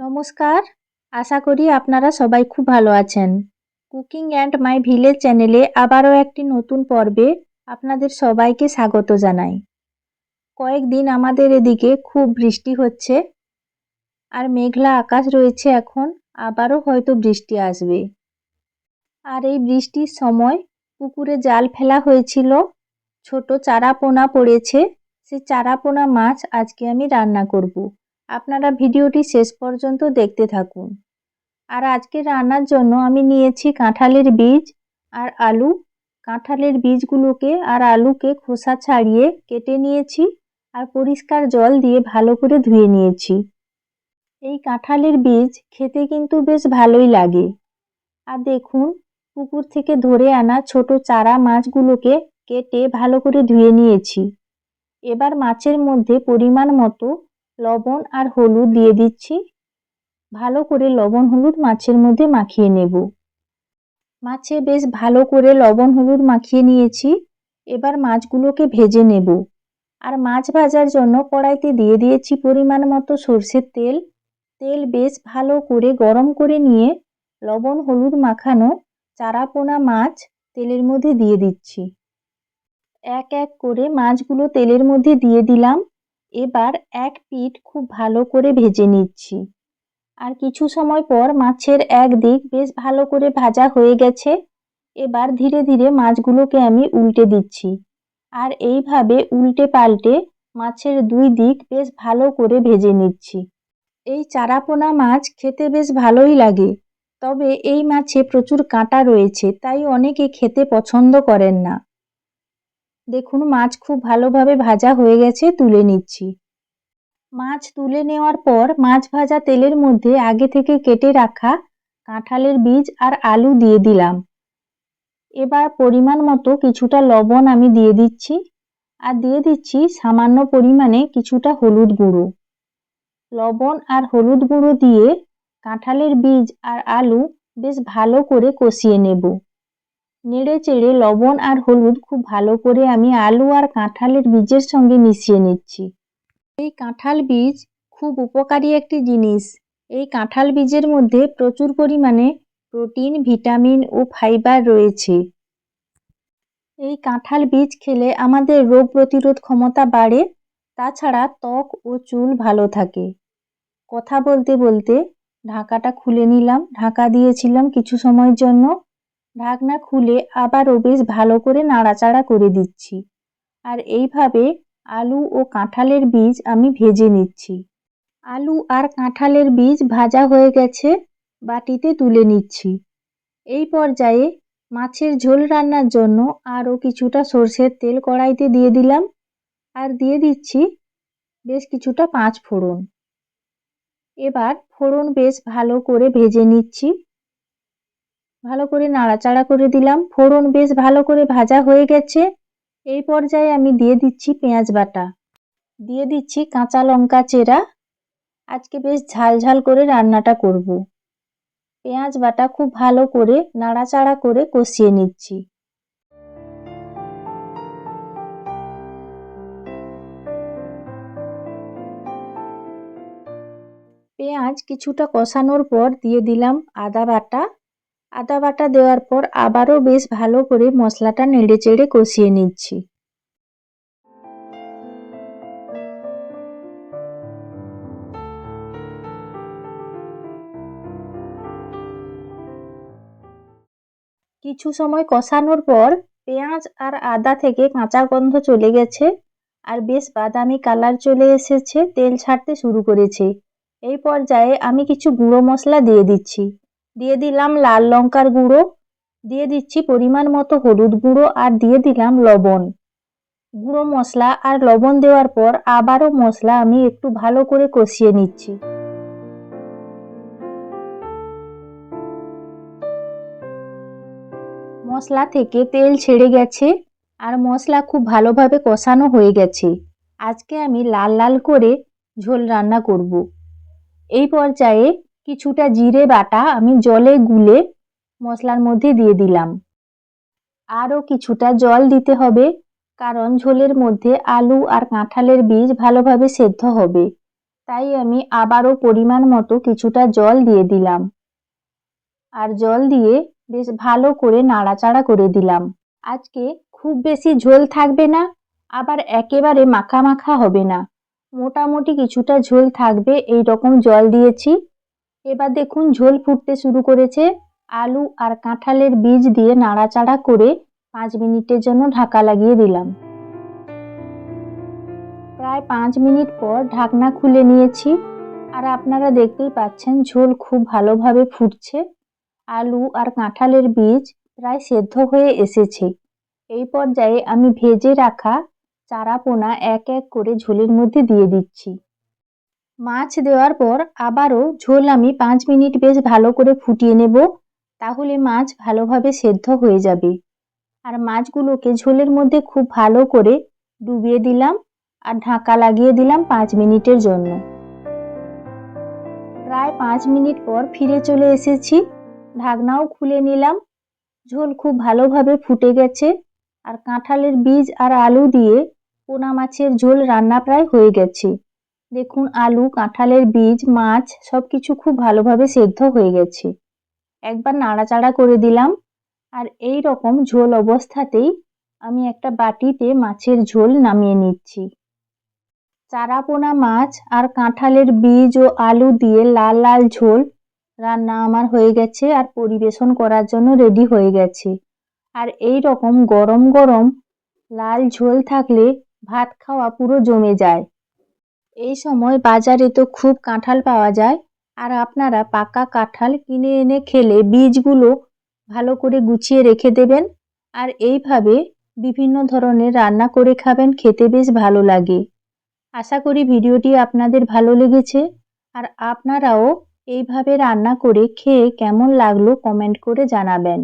নমস্কার। আশা করি আপনারা সবাই খুব ভালো আছেন। কুকিং অ্যান্ড মাই ভিলেজ চ্যানেলে আবারও একটি নতুন পর্বে আপনাদের সবাইকে স্বাগত জানাই। কয়েকদিন আমাদের এদিকে খুব বৃষ্টি হচ্ছে আর মেঘলা আকাশ রয়েছে এখন, আবারও হয়তো বৃষ্টি আসবে। আর এই বৃষ্টির সময় পুকুরে জাল ফেলা হয়েছিল, ছোট চারা পোনা পড়েছে, সে চারা পোনা মাছ আজকে আমি রান্না করব। আপনারা ভিডিওটি শেষ পর্যন্ত দেখতে থাকুন। আর আজকে রান্নার জন্য আমি নিয়েছি কাঁঠালের বীজ আর আলু। কাঁঠালের বীজগুলোকে আর আলুকে খোসা ছাড়িয়ে কেটে নিয়েছি আর পরিষ্কার জল দিয়ে ভালো করে ধুয়ে নিয়েছি। এই কাঁঠালের বীজ খেতে কিন্তু বেশ ভালোই লাগে। আর দেখুন, পুকুর থেকে ধরে আনা ছোট চারা মাছগুলোকে কেটে ভালো করে ধুয়ে নিয়েছি। এবার মাছের মধ্যে পরিমাণ মতো লবণ আর হলুদ দিয়ে দিচ্ছি। ভালো করে লবণ হলুদ মাছের মধ্যে মাখিয়ে নেব। মাছে বেশ ভালো করে লবণ হলুদ মাখিয়ে নিয়েছি। এবার মাছগুলোকে ভেজে নেব। আর মাছ ভাজার জন্য কড়াইতে দিয়ে দিয়েছি পরিমাণ মতো সর্ষের তেল। তেল বেশ ভালো করে গরম করে নিয়ে লবণ হলুদ মাখানো চারাপোনা মাছ তেলের মধ্যে দিয়ে দিচ্ছি। এক এক করে মাছগুলো তেলের মধ্যে দিয়ে দিলাম। এবার এক পিঠ খুব ভালো করে ভেজে নিচ্ছি। আর কিছু সময় পর মাছের এক দিক বেশ ভালো করে ভাজা হয়ে গেছে। এবার ধীরে ধীরে মাছগুলোকে আমি উল্টে দিচ্ছি। আর এইভাবে উল্টে পাল্টে মাছের দুই দিক বেশ ভালো করে ভেজে নিচ্ছি। এই চারাপোনা মাছ খেতে বেশ ভালোই লাগে। তবে এই মাছে প্রচুর কাঁটা রয়েছে, তাই অনেকে খেতে পছন্দ করেন না। দেখুন, মাছ খুব ভালোভাবে ভাজা হয়ে গেছে, তুলে নিচ্ছি। মাছ তুলে নেওয়ার পর মাছ ভাজা তেলের মধ্যে আগে থেকে কেটে রাখা কাঁঠালের বীজ আর আলু দিয়ে দিলাম। এবার পরিমাণ মতো কিছুটা লবণ আমি দিয়ে দিচ্ছি, আর দিয়ে দিচ্ছি সামান্য পরিমাণে কিছুটা হলুদ গুঁড়ো। লবণ আর হলুদ গুঁড়ো দিয়ে কাঁঠালের বীজ আর আলু বেশ ভালো করে কষিয়ে নেব। নেড়ে চেড়ে লবণ আর হলুদ খুব ভালো করে আমি আলু আর কাঁঠালের বীজের সঙ্গে মিশিয়ে নিচ্ছি। এই কাঁঠাল বীজ খুব উপকারী একটি জিনিস। এই কাঁঠাল বীজের মধ্যে প্রচুর পরিমাণে প্রোটিন, ভিটামিন ও ফাইবার রয়েছে। এই কাঁঠাল বীজ খেলে আমাদের রোগ প্রতিরোধ ক্ষমতা বাড়ে, তাছাড়া ত্বক ও চুল ভালো থাকে। কথা বলতে বলতে ঢাকাটা খুলে নিলাম। ঢাকা দিয়েছিলাম কিছু সময়ের জন্য। ঢাকনা খুলে আবারও বেশ ভালো করে নাড়াচাড়া করে দিচ্ছি। আর এইভাবে আলু ও কাঁঠালের বীজ আমি ভেজে নিচ্ছি। আলু আর কাঁঠালের বীজ ভাজা হয়ে গেছে, বাটিতে তুলে নিচ্ছি। এই পর্যায়ে মাছের ঝোল রান্নার জন্য আরও কিছুটা সর্ষের তেল কড়াইতে দিয়ে দিলাম আর দিয়ে দিচ্ছি বেশ কিছুটা পাঁচ ফোড়ন। এবার ফোড়ন বেশ ভালো করে ভেজে নিচ্ছি। ভালো করে নাড়াচাড়া করে দিলাম। ফোড়ন বেশ ভালো করে ভাজা হয়ে গেছে। এই পর্যায়ে আমি দিয়ে দিচ্ছি পেঁয়াজ বাটা। দিয়ে দিচ্ছি কাঁচা লঙ্কা চেরা। আজকে বেশ ঝাল ঝাল করে রান্নাটা করব। পেঁয়াজ বাটা খুব ভালো করে নাড়াচাড়া করে কষিয়ে নিচ্ছি। পেঁয়াজ কিছুটা কষানোর পর দিয়ে দিলাম আদা বাটা। আদা বাটা দেওয়ার পর আবারও বেশ ভালো করে মশলাটা নেড়ে চেড়ে কষিয়ে নিচ্ছি। কিছু সময় কষানোর পর পেঁয়াজ আর আদা থেকে কাঁচা গন্ধ চলে গেছে আর বেশ বাদামি কালার চলে এসেছে, তেল ছাড়তে শুরু করেছে। এই পর্যায়ে আমি কিছু গুঁড়ো মশলা দিয়ে দিচ্ছি। দিয়ে দিলাম লাল লঙ্কার গুঁড়ো, দিয়ে দিচ্ছি পরিমাণ মতো হলুদ গুঁড়ো আর দিয়ে দিলাম লবণ। গুঁড়ো মশলা আর লবণ দেওয়ার পর আবারও মশলা আমি একটু ভালো করে কষিয়ে নিচ্ছি। মশলা থেকে তেল ছেড়ে গেছে আর মশলা খুব ভালোভাবে কষানো হয়ে গেছে। আজকে আমি লাল লাল করে ঝোল রান্না করব। এই পর্যায়ে কিছুটা জিরে বাটা আমি জলে গুলে মশলার মধ্যে দিয়ে দিলাম। আরও কিছুটা জল দিতে হবে, কারণ ঝোলের মধ্যে আলু আর কাঁঠালের বীজ ভালোভাবে সেদ্ধ হবে। তাই আমি আবারও পরিমাণ মতো কিছুটা জল দিয়ে দিলাম। আর জল দিয়ে বেশ ভালো করে নাড়াচাড়া করে দিলাম। আজকে খুব বেশি ঝোল থাকবে না, আবার একেবারে মাখা মাখা হবে না। মোটামুটি কিছুটা ঝোল থাকবে এই রকম জল দিয়েছি। এবার দেখুন, ঝোল ফুটতে শুরু করেছে। আলু আর কাঁঠালের বীজ দিয়ে নাড়াচাড়া করে পাঁচ মিনিটের জন্য ঢাকা লাগিয়ে দিলাম। প্রায় পাঁচ মিনিট পর ঢাকনা খুলে নিয়েছি। আর আপনারা দেখতেই পাচ্ছেন, ঝোল খুব ভালোভাবে ফুটছে। আলু আর কাঁঠালের বীজ প্রায় সেদ্ধ হয়ে এসেছে। এই পর্যায়ে আমি ভেজে রাখা চারাপোনা এক এক করে ঝোলের মধ্যে দিয়ে দিচ্ছি। মাছ দেওয়ার পর আবারও ঝোল আমি পাঁচ মিনিট বেশ ভালো করে ফুটিয়ে নেব, তাহলে মাছ ভালোভাবে সেদ্ধ হয়ে যাবে। আর মাছগুলোকে ঝোলের মধ্যে খুব ভালো করে ডুবিয়ে দিলাম আর ঢাকা লাগিয়ে দিলাম পাঁচ মিনিটের জন্য। প্রায় পাঁচ মিনিট পর ফিরে চলে এসেছি, ঢাকনাও খুলে নিলাম। ঝোল খুব ভালোভাবে ফুটে গেছে আর কাঁঠালের বীজ আর আলু দিয়ে পোনা মাছের ঝোল রান্না প্রায় হয়ে গেছে। দেখুন, আলু, কাঁঠালের বীজ, মাছ সব কিছু খুব ভালোভাবে সেদ্ধ হয়ে গেছে। একবার নাড়াচাড়া করে দিলাম। আর এই রকম ঝোল অবস্থাতেই আমি একটা বাটিতে মাছের ঝোল নামিয়ে নিচ্ছি। চারাপোনা মাছ আর কাঁঠালের বীজ ও আলু দিয়ে লাল লাল ঝোল রান্না আমার হয়ে গেছে আর পরিবেশন করার জন্য রেডি হয়ে গেছে। আর এই রকম গরম গরম লাল ঝোল থাকলে ভাত খাওয়া পুরো জমে যায়। এই সময় বাজারে তো খুব কাঁঠাল পাওয়া যায়। আর আপনারা পাকা কাঁঠাল কিনে এনে খেলে বীজগুলো ভালো করে গুছিয়ে রেখে দেবেন। আর এইভাবে বিভিন্ন ধরনের রান্না করে খাবেন, খেতে বেশ ভালো লাগে। আশা করি ভিডিওটি আপনাদের ভালো লেগেছে। আর আপনারাও এইভাবে রান্না করে খেয়ে কেমন লাগল কমেন্ট করে জানাবেন।